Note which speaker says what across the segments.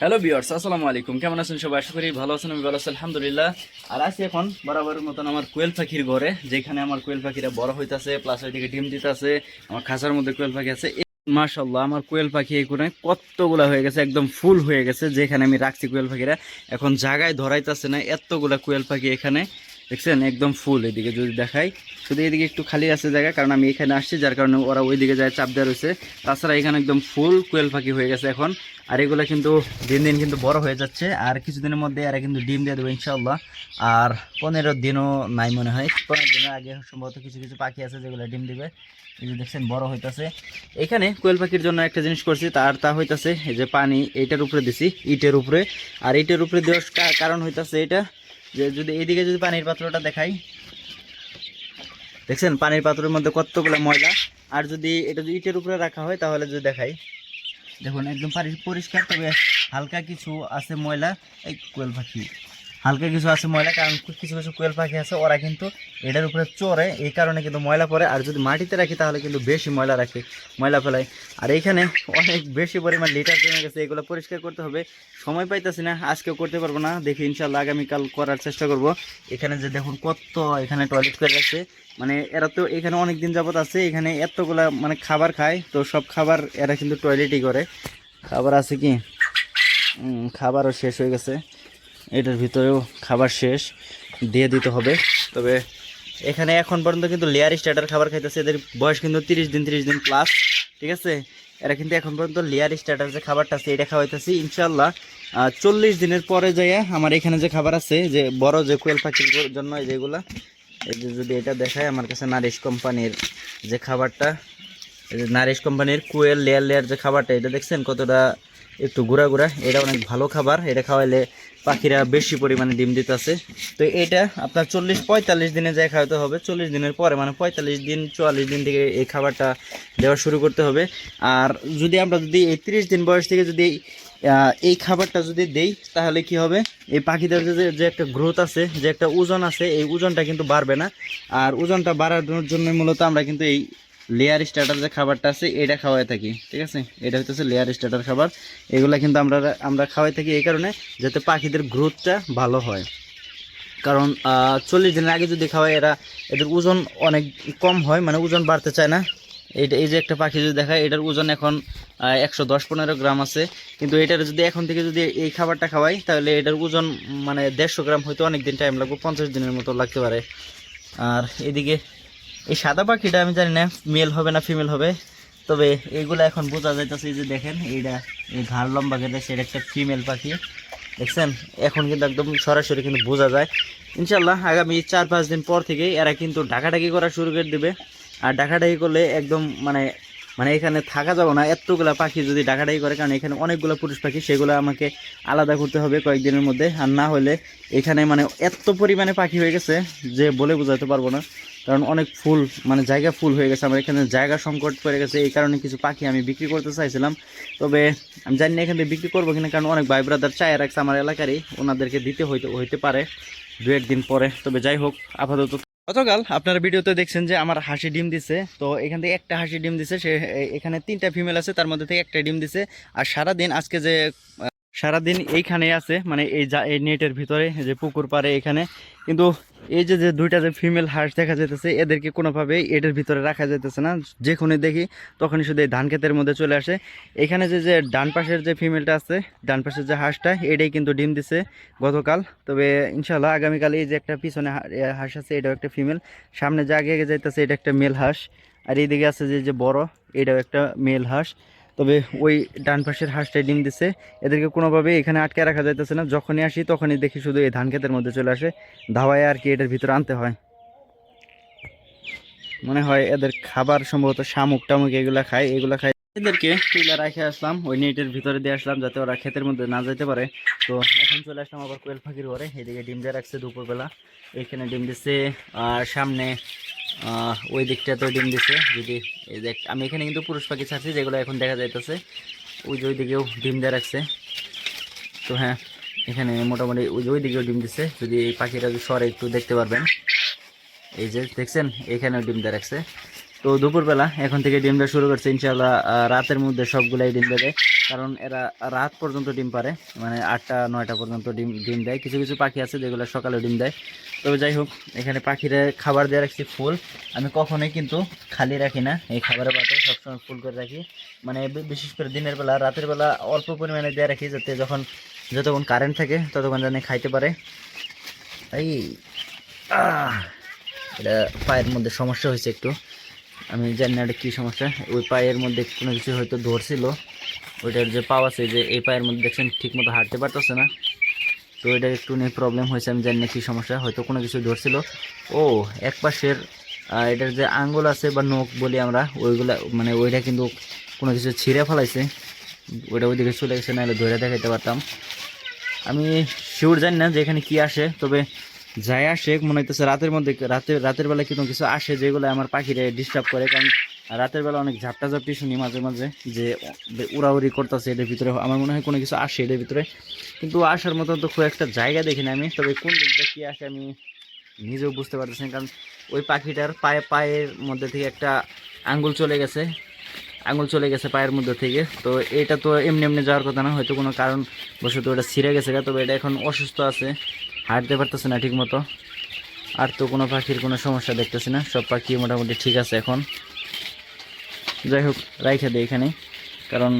Speaker 1: Hello বিয়ার্স আসসালামু আলাইকুম। কেমন আছেন সবাই? আশা করি ভালো আছেন, আমি ভালো আছি, আলহামদুলিল্লাহ। আর আছি এখন বরাবরের মতন আমার কোয়েল পাখির ঘরে, যেখানে আমার কোয়েল পাখিরা বড় হইতেছে প্লাস ওইদিকে ডিম দিতেছে, আমার খাঁচার মধ্যে কোয়েল পাখি আছে। মাশাল্লাহ আমার কোয়েল পাখি এখানে কতগুলা হয়ে গেছে, একদম ফুল হয়ে গেছে, যেখানে আমি রাখছি কোয়েল পাখিরা। এখন জায়গায় ধরাইতেছে না, এতগুলা কোয়েল পাখি এখানে। দেখছেন? একদম ফুল এদিকে যদি দেখাই। শুধু এদিকে একটু খালি আছে জায়গা, কারণ আমি এখানে আসছি, যার কারণে ওরা ওইদিকে যায় চাপ দেওয়া রয়েছে। তাছাড়া এখানে একদম ফুল কোয়েল পাখি হয়ে গেছে এখন। আর এগুলো কিন্তু দিন দিন কিন্তু বড় হয়ে যাচ্ছে। আর কিছুদিনের মধ্যে এরা কিন্তু ডিম দিয়ে দেবে ইনশাল্লাহ আর পনেরো দিনও নাই মনে হয়। পনেরো দিনের আগে সম্ভবত কিছু কিছু পাখি আছে যেগুলো ডিম দিবে। এই যে দেখছেন, বড় হইতাছে। এখানে কোয়েল পাখির জন্য একটা জিনিস করছি, তার তা হইতাছে যে পানি, এইটার উপরে দিছি, ইটের উপরে। আর ইটের উপরে দেওয়ার কারণ হইতাছে এটা যে যদি এইদিকে যদি পানির পাত্রটা দেখাই। দেখছেন? পানির পাত্রের মধ্যে কতগুলো ময়লা? আর যদি এটা যদি ইটের উপরে রাখা হয়, তাহলে যদি দেখাই। দেখুন, একদম পারি- পরিষ্কার, তবে হালকা কিছু আছে ময়লা। এই কোয়েল পাখি। হালকা কিছু আছে ময়লা, কারণ কিছু কিছু কোয়েল পাখি আছে, ওরা কিন্তু এটার উপরে চড়ে, এই কারণে কিন্তু ময়লা পড়ে। আর যদি মাটিতে রাখি, তাহলে কিন্তু বেশি ময়লা রাখে, ময়লা ফেলায়। আর এইখানে অনেক বেশি পরিমাণ লিটার জমে গেছে, এগুলো পরিষ্কার করতে হবে। সময় পাইতেছি না, আজকেও করতে পারব না। দেখি ইনশাল্লাহ আগামীকাল করার চেষ্টা করব। এখানে যে দেখুন কত এখানে টয়লেট করে রাখছে। মানে এরা তো এখানে অনেক দিন যাবত আছে, এখানে এতগুলা মানে খাবার খায়, তো সব খাবার এরা কিন্তু টয়লেটই করে। খাবার আছে কি? খাবারও শেষ হয়ে গেছে। এটার ভিতরেও খাবার শেষ, দিয়ে দিতে হবে। তবে এখানে এখন পর্যন্ত কিন্তু লেয়ার স্টার্টার খাবার খাইতেছে, এদের বয়স কিন্তু তিরিশ দিন তিরিশ দিন প্লাস ঠিক আছে? এরা কিন্তু এখন পর্যন্ত লেয়ার স্টার্টার যে খাবারটা আছে, এটা খাওয়াইতেছি ইনশাল্লাহ চল্লিশ দিনের পরে যাইয়া আমার এখানে যে খাবার আছে, যে বড় যে কোয়েল পাখির জন্য যেগুলা, এই যে যদি এটা দেখায় আমার কাছে নারিশ কোম্পানির যে খাবারটা নারিশ কোম্পানির কুয়েল লেয়ার লেয়ার যে খাবারটা, এটা দেখছেন কতটা একটু গুঁড়া গুঁড়া এটা অনেক ভালো খাবার। এটা খাওয়াইলে পাখিরা বেশি পরিমাণে ডিম দিতেছে। তো এটা আপনার চল্লিশ, পঁয়তাল্লিশ দিনে যায় খাওয়াতে হবে। চল্লিশ দিনের পরে মানে পঁয়তাল্লিশ দিন, চুয়াল্লিশ দিন থেকে এই খাবারটা দেওয়া শুরু করতে হবে। আর যদি আমরা যদি এই তিরিশ দিন বয়স থেকে যদি এই খাবারটা যদি দেই, তাহলে কি হবে? এই পাখিদের যে যে একটা গ্রোথ আছে, যে একটা ওজন আছে, এই ওজনটা কিন্তু বাড়বে না। আর ওজনটা বাড়ানোর জন্য মূলত আমরা কিন্তু এই লেয়ার স্টার্টার যে খাবারটা আছে, এটা খাওয়াই থাকি, ঠিক আছে? এটা হচ্ছে লেয়ার স্টার্টার খাবার। এগুলো কিন্তু আমরা আমরা খাওয়াই থাকি এই কারণে যাতে পাখিদের গ্রোথটা ভালো হয়। কারণ চল্লিশ দিনের আগে যদি খাওয়াই এরা, এদের ওজন অনেক কম হয় মানে ওজন বাড়তে চায় না। এইটা, এই যে একটা পাখি যদি দেখায়, এটার ওজন এখন একশো দশ পনেরো গ্রাম আছে। কিন্তু এটার যদি এখন থেকে যদি এই খাবারটা খাওয়াই, তাহলে এটার ওজন মানে দেড়শো গ্রাম হয়তো অনেক দিন টাইম লাগবে, পঞ্চাশ দিনের মতো লাগতে পারে। আর এদিকে এই সাদা পাখিটা আমি জানি না মেল হবে না ফিমেল হবে, তবে এইগুলো এখন বোঝা যাইতেছে যে দেখেন এইটা এই ঘাড় লম্বা কেটে সেটা একটা ফিমেল পাখি। দেখছেন? এখন কিন্তু একদম সরাসরি কিন্তু বোঝা যায়। ইনশাল্লাহ আগামী চার পাঁচ দিন পর থেকে এরা কিন্তু ডাকাডাকি করা শুরু করে দেবে। আর ঢাকাঢাকি করলে একদম মানে মানে এখানে থাকা যাবে না। এতগুলা পাখি যদি ডাকাডাকি করে, কারণ এখানে অনেকগুলো পুরুষ পাখি, সেগুলো আমাকে আলাদা করতে হবে কয়েকদিনের মধ্যে। আর না হলে এখানে মানে এত পরিমাণে পাখি হয়ে গেছে যে বলে বোঝাতে পারব না। কারণ অনেক ফুল মানে জায়গা ফুল হয়ে গেছে। আমার এখানে জায়গা সংকট পড়ে গেছে। এই কারণে কিছু পাখি আমি বিক্রি করতে চাইছিলাম। তবে আমি জানি না এখান থেকে বিক্রি করব কিনা, কারণ অনেক ভাই ব্রাদার চায় রাখছে আমার এলাকারই। ওনাদেরকে দিতে হইতে হইতে পারে দু একদিন পরে। তবে যাই হোক, আপাতত গতকাল আপনারা ভিডিওতে দেখছেন যে আমার হাসি ডিম দিছে। তো এখান থেকে একটা হাসি ডিম দিছে, সে এখানে তিনটা ফিমেল আছে, তার মধ্যে থেকে একটা ডিম দিছে। আর সারাদিন আজকে যে সারাদিন এইখানে আছে মানে এই যা, এই নেটের ভিতরে যে পুকুর পাড়ে এখানে। কিন্তু এই যে যে দুইটা যে ফিমেল হাঁস দেখা যাইতেছে, এদেরকে কোনোভাবে এটার ভিতরে রাখা যাইতেছে না। যখনই দেখি, তখনই শুধু এই ধান ক্ষেতের মধ্যে চলে আসে। এখানে যে যে ডান পাশের যে ফিমেলটা আছে, ডান পাশের যে হাঁসটা, এটাই কিন্তু ডিম দিছে গতকাল। তবে ইনশাল্লাহ আগামীকাল এই যে একটা পিছনে হাঁস আছে, এটাও একটা ফিমেল সামনে যে আগে আগে যাইতেছে, এটা একটা মেল হাঁস। আর এইদিকে আছে যে যে বড়, এটাও একটা মেল হাঁস। তবে ওই ডান পাশের হাঁসটাই ডিম দিছে। এদেরকে কোনোভাবে এখানে আটকে রাখা যাইতেছে না। যখনই আসি, তখনই দেখি শুধু এই ধান ক্ষেতের মধ্যে চলে আসে। ধাওয়ায় আর কি এটার ভিতরে আনতে হয়। মনে হয় এদের খাবার সম্ভবত শামুক টামুক এগুলা খায়। এগুলা খায়। এদেরকে তুলে রেখে আসলাম। ওই নেটের ভিতরে দিয়ে আসলাম যাতে ওরা ক্ষেতের মধ্যে না যেতে পারে। তো এখন চলে আসলাম আবার কোয়েল ফাঁকির ঘরে। এদিকে ডিম দিয়ে রাখছে দুপুরবেলা। এখানে ডিম দিচ্ছে আর সামনে ওই দিকটাতেও ডিম দিছে। যদি এই দেখ, আমি এখানে কিন্তু পুরুষ পাখি ছাড়ছি, যেগুলো এখন দেখা যাইতেছে। ওই যে ওই দিকেও ডিম দিয়ে রাখছে। তো হ্যাঁ এখানে মোটামুটি ওই যে ওই দিকেও ডিম দিছে। যদি এই পাখিটা সরে, একটু দেখতে পারবেন। এই যে দেখছেন, এখানেও ডিম দিয়ে রাখছে। তো দুপুরবেলা এখন থেকে ডিম দেওয়া শুরু করছে ইনশাল্লাহ রাতের মধ্যে সবগুলাই ডিম দেবে। কারণ এরা রাত পর্যন্ত ডিম পারে মানে আটটা, নয়টা পর্যন্ত ডিম ডিম দেয়। কিছু কিছু পাখি আছে যেগুলো সকালে ডিম দেয়। তবে যাই হোক, এখানে পাখিরা খাবার দিয়ে রাখছি ফুল। আমি কখনোই কিন্তু খালি রাখি না, এই খাবারের পাতে সবসময় ফুল করে রাখি। মানে বিশেষ করে দিনের বেলা, রাতের বেলা অল্প পরিমাণে দিয়ে রাখি যাতে যখন যতক্ষণ কারেন্ট থাকে, ততক্ষণ যেন খাইতে পারে। এই এটা পায়ের মধ্যে সমস্যা হয়েছে একটু। আমি জানি না এটা কী সমস্যা। ওই পায়ের মধ্যে কোনো কিছু হয়তো ধরছিল। ওইটার যে পাও আছে, যে এই পায়ের মধ্যে দেখছেন ঠিক মতো হাঁটতে পারতেছে না। তো এটা একটু নিয়ে প্রবলেম হয়েছে, আমি জানি না কী সমস্যা, হয়তো কোনো কিছু ধরছিল। ও, এক পাশের এটার যে আঙ্গুল আছে বা নখ বলি আমরা, ওইগুলা মানে ওইটা কিন্তু কোনো কিছু ছিঁড়ে ফেলাইছে। ওইটা ওইদিকে চলে গেছে, নাহলে ধরে দেখাইতে পারতাম। আমি শিওর জানি না যে এখানে কী আসে, তবে যাই আসে, মনে হইতেছে রাতের মধ্যে রাতের রাতের বেলা কিন্তু কিছু আসে যেগুলো আমার পাখিরে ডিস্টার্ব করে, কারণ রাতের বেলা অনেক ঝাপটা ঝাপটি শুনি মাঝে মাঝে যে উড়াউড়ি করতেছে এটার ভিতরে, আমার মনে হয় কোনো কিছু আসে এটার ভিতরে। কিন্তু আসার মতো তো খুব একটা জায়গা দেখি না আমি, তবে কোন দিকটা কী আসে আমি নিজেও বুঝতে পারতেছি কারণ ওই পাখিটার পায়ে পায়ের মধ্যে থেকে একটা আঙ্গুল চলে গেছে আঙুল চলে গেছে পায়ের মধ্যে থেকে। তো এটা তো এমনি এমনি যাওয়ার কথা না, হয়তো কোনো কারণ বশত ওটা ছিঁড়ে গেছে তবে এটা এখন অসুস্থ আছে, হাঁটতে পারতেছে না ঠিক মতো আর তো কোনো পাখির কোনো সমস্যা দেখতেছি না, সব পাখি মোটামুটি ঠিক আছে এখন। যাই হোক, রাইখে দিই এখানে। কারণ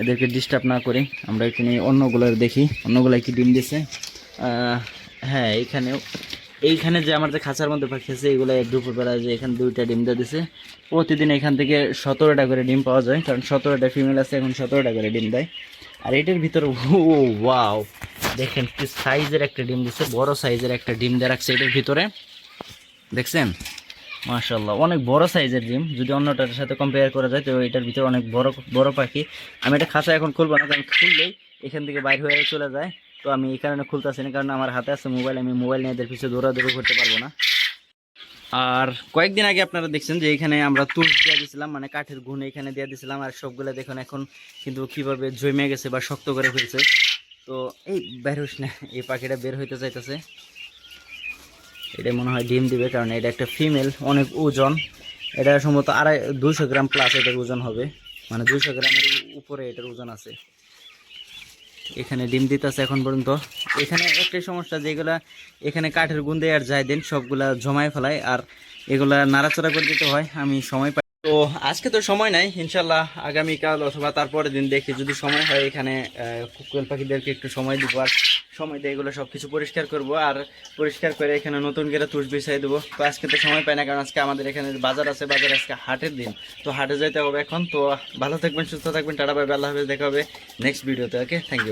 Speaker 1: এদেরকে ডিস্টার্ব না করি আমরা একটু নিয়ে অন্যগুলোর দেখি। অন্যগুলাই কি ডিম দিছে? হ্যাঁ এইখানেও। এইখানে যে আমার যে খাঁচার মধ্যে পাখি আছে, এগুলো দুপুরবেলা যে এখানে দুইটা ডিম দিয়ে দিছে, প্রতিদিন এখান থেকে সতেরোটা করে ডিম পাওয়া যায়, কারণ সতেরোটা ফিমেল আছে, এখন সতেরোটা করে ডিম দেয়। আর এটার ভিতরে, ও ওয়াও দেখেন কি সাইজের একটা ডিম দিছে, বড় সাইজের একটা ডিম দিয়ে রাখছে এটার ভিতরে। দেখছেন? মাশাল্লাহ অনেক বড় সাইজের ডিম যদি অন্যটার সাথে কম্পেয়ার করা যায়, তো এটার ভিতরে অনেক বড় বড় পাখি। আমি এটা খাঁচা এখন খুলবো না, কারণ খুললেই এখান থেকে বাইর হয়ে চলে যায়। তো আমি এই কারণে খুলতেছি না, কারণ আমার হাতে আছে মোবাইল, আমি মোবাইল নিয়ে এদের পিছিয়ে দৌড়াদৌড়ি করতে পারব না। আর কয়েকদিন আগে আপনারা দেখছেন যে এখানে আমরা তুষ দিয়ে দিয়েছিলাম মানে কাঠের গুণ এখানে দিয়ে দিয়েছিলাম আর সবগুলো দেখুন এখন কিন্তু কীভাবে জমে গেছে বা শক্ত করে ফেলছে তো এই, বের হইস না, এই পাখিটা বের হইতে চাইতেছে। এটা মনে হয় ডিম দিবে কারণ এটা একটা ফিমেল অনেক ওজন। এটা সম্ভবত আড়াই দুশো গ্রাম প্লাস এটার ওজন হবে। মানে দুশো গ্রামের উপরে এটার ওজন আছে। এখানে ডিম দিতেছে এখন পর্যন্ত। এখানে একটাই সমস্যা যেগুলা এখানে কাঠের গুন্দে আর যাই দিন সবগুলা জমায় ফেলায় আর এগুলা নাড়াচাড়া করে দিতে হয় আমি সময় পাই তো আজকে তো সময় নাই ইনশাল্লাহ আগামীকাল অথবা তারপরের দিন দেখি যদি সময় হয় এখানে আহ, পাখিদেরকে একটু সময় দিব। আর সময় দিয়ে এগুলো সব কিছু পরিষ্কার করব। আর পরিষ্কার করে এখানে নতুন করে তুষ বিছাই দেবো। তো আজকে তো সময় পাই না, কারণ আজকে আমাদের এখানে বাজার আছে, বাজার আজকে হাটের দিন। তো হাটে যাইতে হবে এখন। তো ভালো থাকবেন, সুস্থ থাকবেন, টাটা, বাই আল্লাহ হাফেজ, দেখা হবে নেক্সট ভিডিওতে ওকে থ্যাংক ইউ